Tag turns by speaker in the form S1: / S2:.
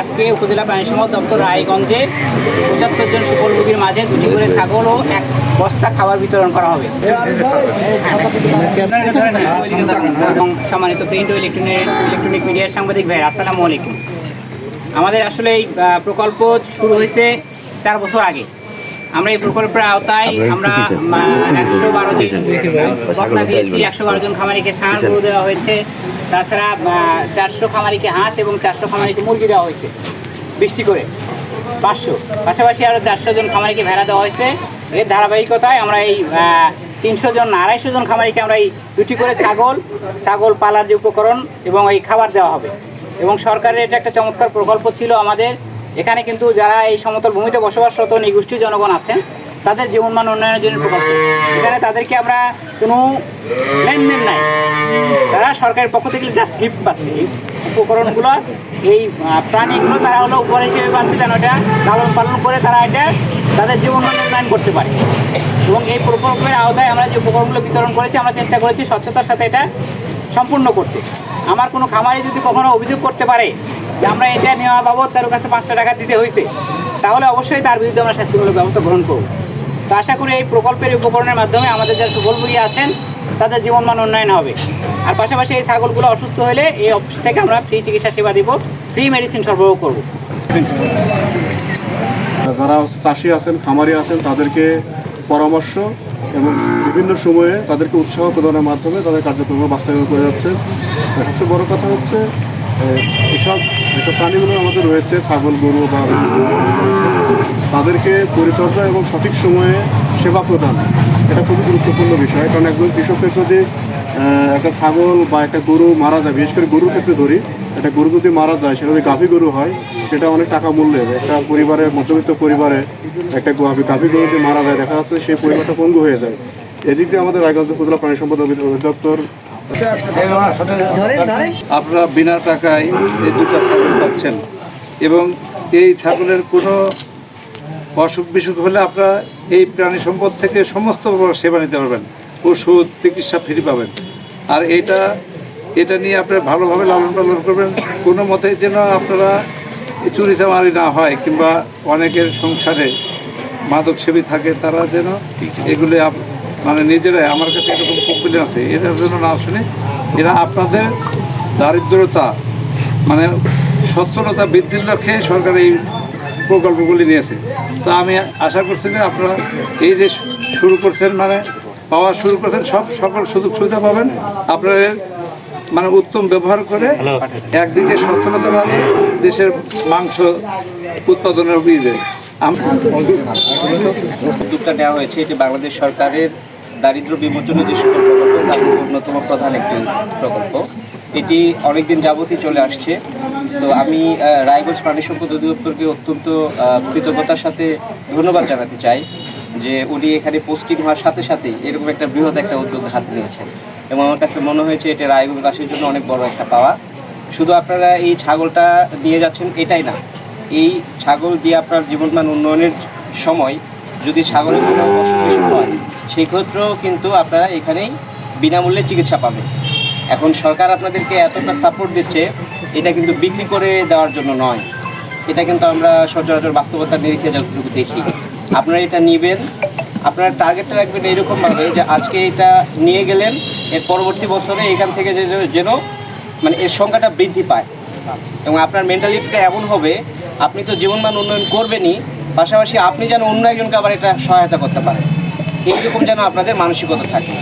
S1: আজকে উপজেলা প্রাণী সম্পদ দপ্তর রায়গঞ্জে পঁচাত্তর জন সুফলভোগীর মাঝে দুটি করে ছাগল ও এক বস্তা খাবার বিতরণ করা হবে। এবং সম্মানিত প্রিন্ট ও ইলেকট্রনিক ইলেকট্রনিক মিডিয়ার সাংবাদিক ভাই আসসালামু আলাইকুম। আমাদের আসলে এই প্রকল্প শুরু হয়েছে চার বছর আগে। আমরা এই প্রকল্পের আওতায় আমরা একশো বারো জন দিয়েছি একশো বারো জন খামারিকে সার গরু দেওয়া হয়েছে। তাছাড়া চারশো খামারিকে হাঁস এবং চারশো খামারিকে মুরগি দেওয়া হয়েছে। বৃষ্টি করে। পাঁচশো। পাশাপাশি আরও চারশো জন খামারিকে ভেড়া দেওয়া হয়েছে। এর ধারাবাহিকতায় আমরা এই তিনশো জন আড়াইশো জন খামারিকে আমরা এই দুটি করে ছাগল ছাগল পালার যে উপকরণ এবং এই খাবার দেওয়া হবে। এবং সরকারের এটা একটা চমৎকার প্রকল্প ছিল আমাদের। এখানে কিন্তু যারা এই সমতল ভূমিতে বসবাসরত নিগোষ্ঠী জনগণ আছেন, তাদের জীবনমান উন্নয়নের জন্য প্রকল্প। এখানে তাদেরকে আমরা কোনো লেনদেন নাই। তারা সরকারের পক্ষ থেকে জাস্ট গিফট পাচ্ছে। উপকরণগুলো, এই প্রাণীগুলো তারা হলো উপহার হিসেবে পাচ্ছে যেন এটা লালন পালন করে তারা এটা তাদের জীবনমান উন্নয়ন করতে পারে। এবং এই প্রকল্পের আওতায় আমরা যে উপকরণগুলো বিতরণ করেছি, আমরা চেষ্টা করেছি স্বচ্ছতার সাথে এটা সম্পূর্ণ করতে। আমার কোনো খামারে যদি কখনো অভিযোগ করতে পারে যে আমরা এটা নেওয়া বাবদ তার কাছে পাঁচটা টাকা দিতে হয়েছে, তাহলে অবশ্যই তার বিরুদ্ধে আমরা শাস্তিমূলক ব্যবস্থা গ্রহণ করব। তো আশা করি এই প্রকল্পের উপকরণের মাধ্যমে আমাদের যারা সুফলভোগী আছেন, তাদের জীবনমান উন্নয়ন হবে। আর পাশাপাশি এই ছাগলগুলো অসুস্থ হলে এই অফিস থেকে আমরা ফ্রি চিকিৎসা সেবা দিব, ফ্রি মেডিসিন সরবরাহ করব।
S2: যারা চাষি আছেন, খামারি আছেন, তাদেরকে পরামর্শ এবং বিভিন্ন সময়ে তাদেরকে উৎসাহ প্রদানের মাধ্যমে তাদের কার্যক্রম বাস্তবায়ন করে যাচ্ছে সবচেয়ে বড় কথা হচ্ছে এসব যেসব প্রাণীগুলো আমাদের রয়েছে, ছাগল, গরু বা তাদেরকে পরিচর্যা এবং সঠিক সময়ে সেবা প্রদান, এটা খুবই গুরুত্বপূর্ণ বিষয়। কারণ একজন কৃষকের যদি একটা ছাগল বা একটা গরু মারা যায়, বিশেষ করে গরুর ক্ষেত্রে ধরি, একটা গরু যদি মারা যায়, সেটা যদি গাভী গরু হয়, সেটা অনেক টাকা মূল্যের। একটা পরিবারের মধ্যবিত্ত পরিবারে একটা গাভী গাভী গরু যদি মারা যায়, দেখা যাচ্ছে সেই পরিবারটা পঙ্গু হয়ে যায়। এদিক দিয়ে আমাদের রায়গঞ্জ উপজেলা প্রাণী সম্পদ অধিদপ্তর
S3: আপনারা বিনা টাকায় এই দুটা ছাগল পাচ্ছেন। এবং এই ছাগলের কোনো অসুখ বিসুখ হলে আপনারা এই প্রাণী সম্পদ থেকে সমস্ত সেবা নিতে পারবেন। ওষুধ চিকিৎসা ফ্রি পাবেন। আর এটা এটা নিয়ে আপনারা ভালোভাবে লালন পালন করবেন। কোনো মতে যেন আপনারা চুরি চামারি না হয় কিংবা অনেকের সংসারে মাদক সেবী থাকে তারা যেন এগুলো আপ- মানে নিজেরাই আমার কাছে এরকম কমপ্লেন আছে। এটার জন্য না শুনে এরা আপনাদের দারিদ্রতা মানে সচ্ছলতা বৃদ্ধির লক্ষ্যে সরকার এই প্রকল্পগুলি নিয়েছে। তো আমি আশা করছি যে আপনারা এই যে শুরু করছেন মানে পাওয়া শুরু করছেন সব সকল সুযোগ সুবিধা পাবেন। আপনারা এর মানে উত্তম ব্যবহার করে একদিকে সচ্ছলতা পাবে দেশের মাংস উৎপাদনের বীজে
S4: উদ্যোগটা নেওয়া হয়েছে, এটি বাংলাদেশ সরকারের দারিদ্র বিমোচনের যে সকল প্রকল্প অন্যতম প্রধান একটি প্রকল্প। এটি অনেকদিন যাবতই চলে আসছে। তো আমি রায়গঞ্জ প্রাণী সম্পদ অধিদপ্তরকে অত্যন্ত কৃতজ্ঞতার সাথে ধন্যবাদ জানাতে চাই যে উনি এখানে পোস্টিং হওয়ার সাথে সাথেই এরকম একটা বৃহৎ একটা উদ্যোগ হাতে নিয়েছেন। এবং আমার কাছে মনে হয়েছে এটা রায়গঞ্জবাসীর জন্য অনেক বড় একটা পাওয়া। শুধু আপনারা এই ছাগলটা নিয়ে যাচ্ছেন এটাই না এই ছাগল দিয়ে আপনার জীবনমান উন্নয়নের সময় যদি ছাগলের কোনো অসুখ বিসুখ হয়, সেক্ষেত্রেও কিন্তু আপনারা এখানেই বিনামূল্যে চিকিৎসা পাবেন। এখন সরকার আপনাদেরকে এতটা সাপোর্ট দিচ্ছে, এটা কিন্তু বিক্রি করে দেওয়ার জন্য নয়। এটা কিন্তু আমরা সচরাচর বাস্তবতার নিরিখে যতটুকু দেখি। আপনারা এটা নেবেন, আপনার টার্গেটটা রাখবেন এরকমভাবে যে আজকে এটা নিয়ে গেলেন, এর পরবর্তী বছরে এখান থেকে যেন মানে এর সংখ্যাটা বৃদ্ধি পায়। এবং আপনার মেন্টালিটিটা এমন হবে আপনি তো জীবনমান উন্নয়ন করবেনই, পাশাপাশি আপনি যেন অন্য একজনকে আবার এটা সহায়তা করতে পারেন। এইরকম যেন আপনাদের মানসিকতা থাকে।